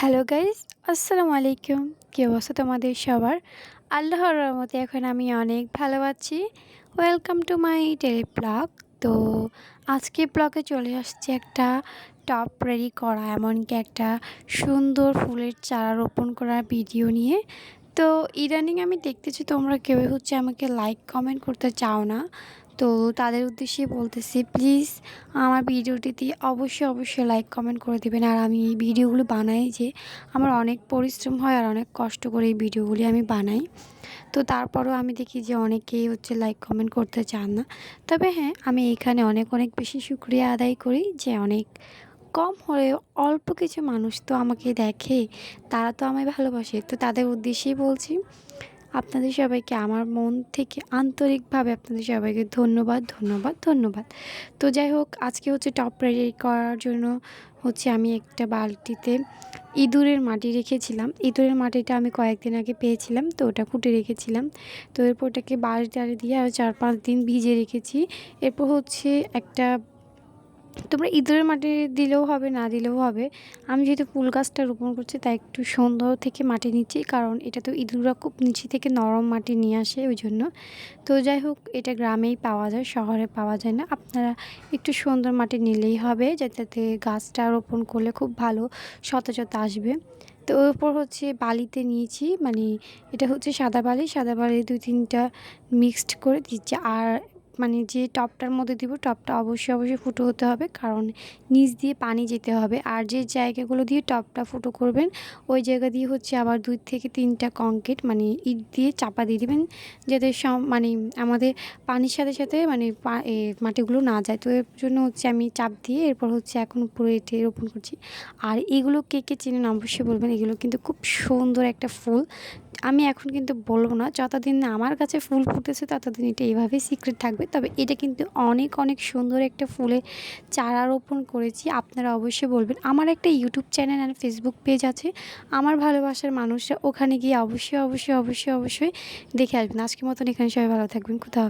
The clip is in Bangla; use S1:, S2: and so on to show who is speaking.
S1: হ্যালো গাইজ আসসালামু আলাইকুম কী অবস্থা তোমাদের সবার? আল্লাহর রহমতে এখন আমি অনেক ভালো আছি। Welcome to my tele blog তো আজকে ব্লগে চলে আসছে একটা টপ রেডি করা, এমনকি একটা সুন্দর ফুলের চারা রোপণ করার ভিডিও নিয়ে। তো ইদানিং আমি দেখতেছি তোমরা কেউ হচ্ছে আমাকে লাইক কমেন্ট করতে চাও না। তো তাদের উদ্দেশ্যে বলতেছি প্লিজ আমার ভিডিওটিতে অবশ্যই অবশ্যই লাইক কমেন্ট করে দেবেন। আর আমি এই ভিডিওগুলো বানাই যে আমার অনেক পরিশ্রম হয় আর অনেক কষ্ট করে এই ভিডিওগুলি আমি বানাই। তো তারপরও আমি দেখি যে অনেকেই হচ্ছে লাইক কমেন্ট করতে চান না। তবে হ্যাঁ আমি এখানে অনেক অনেক বেশি শুক্রিয়া আদায় করি যে অনেক কম হলেও অল্প কিছু মানুষ তো আমাকে দেখে, তারা তো আমায় ভালোবাসে। তো তাদের উদ্দেশ্যেই বলছি আপনাদের সবাইকে, আমার মন থেকে আন্তরিকভাবে আপনাদের সবাইকে ধন্যবাদ ধন্যবাদ ধন্যবাদ। তো যাই হোক, আজকে হচ্ছে টপ রেডি করার জন্য হচ্ছে আমি একটা বালতিতে ইঁদুরের মাটি রেখেছিলাম। ইঁদুরের মাটিটা আমি কয়েকদিন আগে পেয়েছিলাম, তো ওটা কুটে রেখেছিলাম। তো এরপর ওটাকে বাড়ি টাড়ি দিয়ে আর চার পাঁচ দিন ভিজে রেখেছি। এরপর হচ্ছে একটা তোমরা ইঁদুরের মাটি দিলেও হবে, না দিলেও হবে। আমি যেহেতু ফুল গাছটা রোপণ করছি, তাই একটু সুন্দর থেকে মাটি নিচ্ছি, কারণ এটা তো ইঁদুররা খুব নিচে থেকে নরম মাটি নিয়ে আসে ওই জন্য তো যাই হোক, এটা গ্রামেই পাওয়া যায়, শহরে পাওয়া যায় না। আপনারা একটু সুন্দর মাটি নিলেই হবে, যাতে গাছটা রোপণ করলে খুব ভালো সতেজতা আসবে। তো ওর হচ্ছে বালিতে নিয়েছি মানে এটা হচ্ছে সাদা বালি। সাদা বালি দুই তিনটা মিক্সড করে দিচ্ছি, আর মানে যে টপটার মধ্যে দিব, টপটা অবশ্যই অবশ্যই ফুটো হতে হবে। কারণ নিচ দিয়ে পানি যেতে হবে। আর যে জায়গাগুলো দিয়ে টপটা ফুটো করবেন, ওই জায়গা দিয়ে হচ্ছে আবার দুই থেকে তিনটা কংক্রিট মানে ইট দিয়ে চাপা দিয়ে দেবেন। যাতে সব মানে আমাদের পানির সাথে সাথে মানে মাটিগুলো না যায়। তো এর জন্য হচ্ছে আমি চাপ দিয়ে এরপর হচ্ছে এখন পুরো এটে রোপণ করছি। আর এগুলো কে কে চেনেন অবশ্যই বলবেন। এগুলো কিন্তু খুব সুন্দর একটা ফুল। আমি এখন কিন্তু বলব না, যতদিন আমার কাছে ফুল ফুটেছে ততদিন এটা এইভাবেই সিক্রেট থাকবে। তবে এটা কিন্তু অনেক অনেক সুন্দর একটা ফুলে চারা রোপণ করেছি, আপনারা অবশ্যই বলবেন। আমার একটা ইউটিউব চ্যানেল আর ফেসবুক পেজ আছে, আমার ভালোবাসার মানুষরা ওখানে গিয়ে অবশ্যই অবশ্যই অবশ্যই অবশ্যই দেখে আসবেন। আজকের মতন এখানে সবাই ভালো থাকবেন কোথাও